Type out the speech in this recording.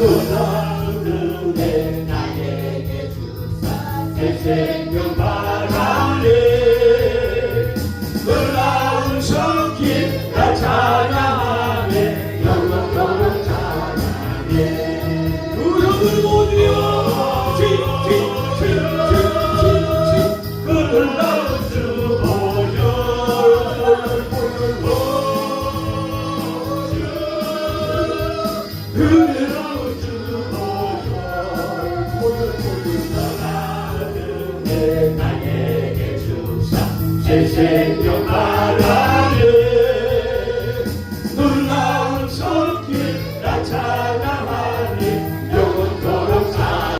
구원을 나에게 주사 내 생명 바라네 놀라운 손길 나 찬양하네 영원토록 찬양하네 무릎을 못 이어 틱틱틱틱틱 그 놀라운 주 보여 보여 보여 Sing, sing, sing.